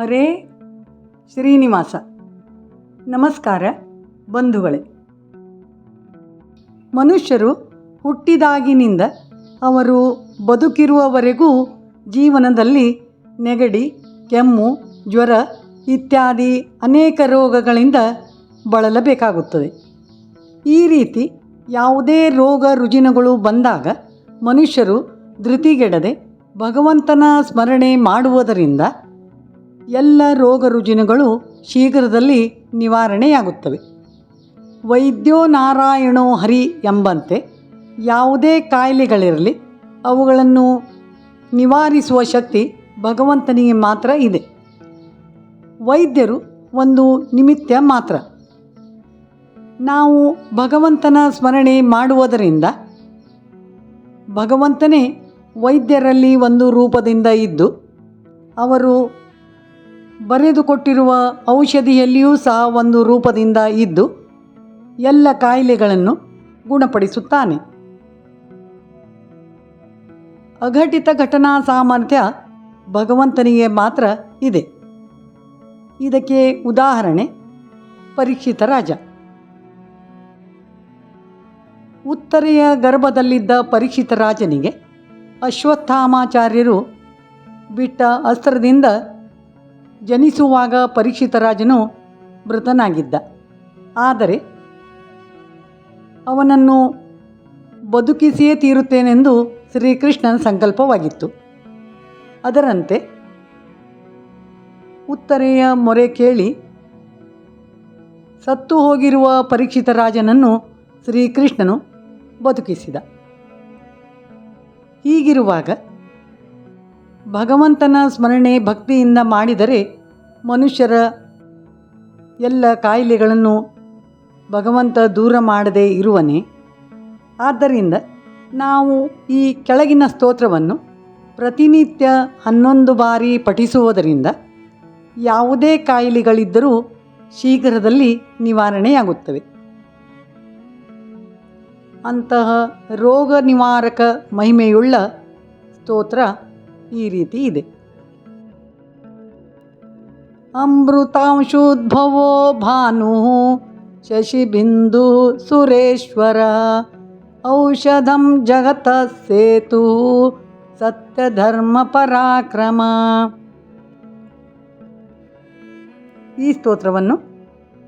ಹರೇ ಶ್ರೀನಿವಾಸ. ನಮಸ್ಕಾರ ಬಂಧುಗಳೇ. ಮನುಷ್ಯರು ಹುಟ್ಟಿದಾಗಿನಿಂದ ಅವರು ಬದುಕಿರುವವರೆಗೂ ಜೀವನದಲ್ಲಿ ನೆಗಡಿ, ಕೆಮ್ಮು, ಜ್ವರ ಇತ್ಯಾದಿ ಅನೇಕ ರೋಗಗಳಿಂದ ಬಳಲಬೇಕಾಗುತ್ತದೆ. ಈ ರೀತಿ ಯಾವುದೇ ರೋಗ ರುಜಿನಗಳು ಬಂದಾಗ ಮನುಷ್ಯರು ಧೃತಿಗೆಡದೆ ಭಗವಂತನ ಸ್ಮರಣೆ ಮಾಡುವುದರಿಂದ ಎಲ್ಲ ರೋಗ ರುಜಿನಗಳು ಶೀಘ್ರದಲ್ಲಿ ನಿವಾರಣೆಯಾಗುತ್ತವೆ. ವೈದ್ಯೋ ನಾರಾಯಣೋ ಹರಿ ಎಂಬಂತೆ ಯಾವುದೇ ಕಾಯಿಲೆಗಳಿರಲಿ, ಅವುಗಳನ್ನು ನಿವಾರಿಸುವ ಶಕ್ತಿ ಭಗವಂತನಿಗೆ ಮಾತ್ರ ಇದೆ. ವೈದ್ಯರು ಒಂದು ನಿಮಿತ್ತ ಮಾತ್ರ. ನಾವು ಭಗವಂತನ ಸ್ಮರಣೆ ಮಾಡುವುದರಿಂದ ಭಗವಂತನೇ ವೈದ್ಯರಲ್ಲಿ ಒಂದು ರೂಪದಿಂದ ಇದ್ದು, ಅವರು ಬರೆದುಕೊಟ್ಟಿರುವ ಔಷಧಿಯಲ್ಲಿಯೂ ಸಹ ಒಂದು ರೂಪದಿಂದ ಇದ್ದು ಎಲ್ಲ ಕಾಯಿಲೆಗಳನ್ನು ಗುಣಪಡಿಸುತ್ತಾನೆ. ಅಘಟಿತ ಘಟನಾ ಸಾಮರ್ಥ್ಯ ಭಗವಂತನಿಗೆ ಮಾತ್ರ ಇದೆ. ಇದಕ್ಕೆ ಉದಾಹರಣೆ ಪರೀಕ್ಷಿತ ರಾಜ. ಉತ್ತರೆಯ ಗರ್ಭದಲ್ಲಿದ್ದ ಪರೀಕ್ಷಿತ ರಾಜನಿಗೆ ಅಶ್ವತ್ಥಾಮಾಚಾರ್ಯರು ಬಿಟ್ಟ ಅಸ್ತ್ರದಿಂದ ಜನಿಸುವಾಗ ಪರೀಕ್ಷಿತ ರಾಜನು ಮೃತನಾಗಿದ್ದ ಆದರೆ ಅವನನ್ನು ಬದುಕಿಸಿಯೇ ತೀರುತ್ತೇನೆಂದು ಶ್ರೀಕೃಷ್ಣನ ಸಂಕಲ್ಪವಾಗಿತ್ತು. ಅದರಂತೆ ಉತ್ತರೆಯ ಮೊರೆ ಕೇಳಿ, ಸತ್ತು ಹೋಗಿರುವ ಪರೀಕ್ಷಿತ ರಾಜನನ್ನು ಶ್ರೀಕೃಷ್ಣನು ಬದುಕಿಸಿದ. ಹೀಗಿರುವಾಗ ಭಗವಂತನ ಸ್ಮರಣೆ ಭಕ್ತಿಯಿಂದ ಮಾಡಿದರೆ ಮನುಷ್ಯರ ಎಲ್ಲ ಕಾಯಿಲೆಗಳನ್ನು ಭಗವಂತ ದೂರ ಮಾಡದೇ ಇರುವನೆ. ಆದ್ದರಿಂದ ನಾವು ಈ ಕೆಳಗಿನ ಸ್ತೋತ್ರವನ್ನು ಪ್ರತಿನಿತ್ಯ ಹನ್ನೊಂದು ಬಾರಿ ಪಠಿಸುವುದರಿಂದ ಯಾವುದೇ ಕಾಯಿಲೆಗಳಿದ್ದರೂ ಶೀಘ್ರದಲ್ಲಿ ನಿವಾರಣೆಯಾಗುತ್ತವೆ. ಅಂತಹ ರೋಗ ನಿವಾರಕ ಮಹಿಮೆಯುಳ್ಳ ಸ್ತೋತ್ರ ಈ ರೀತಿ ಇದೆ. ಅಮೃತಾಂಶೋದ್ಭವೋ ಭಾನು ಶಶಿಬಿಂದು ಸುರೇಶ್ವರ ಔಷಧಂ ಜಗತ ಸೇತು ಸತ್ಯಧರ್ಮ ಪರಾಕ್ರಮ ಈ ಸ್ತೋತ್ರವನ್ನು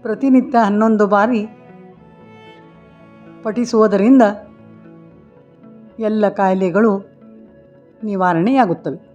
ಪ್ರತಿನಿತ್ಯ ಹನ್ನೊಂದು ಬಾರಿ ಪಠಿಸುವುದರಿಂದ ಎಲ್ಲ ಕಾಯಿಲೆಗಳು ನಿವಾರಣೆಯಾಗುತ್ತವೆ.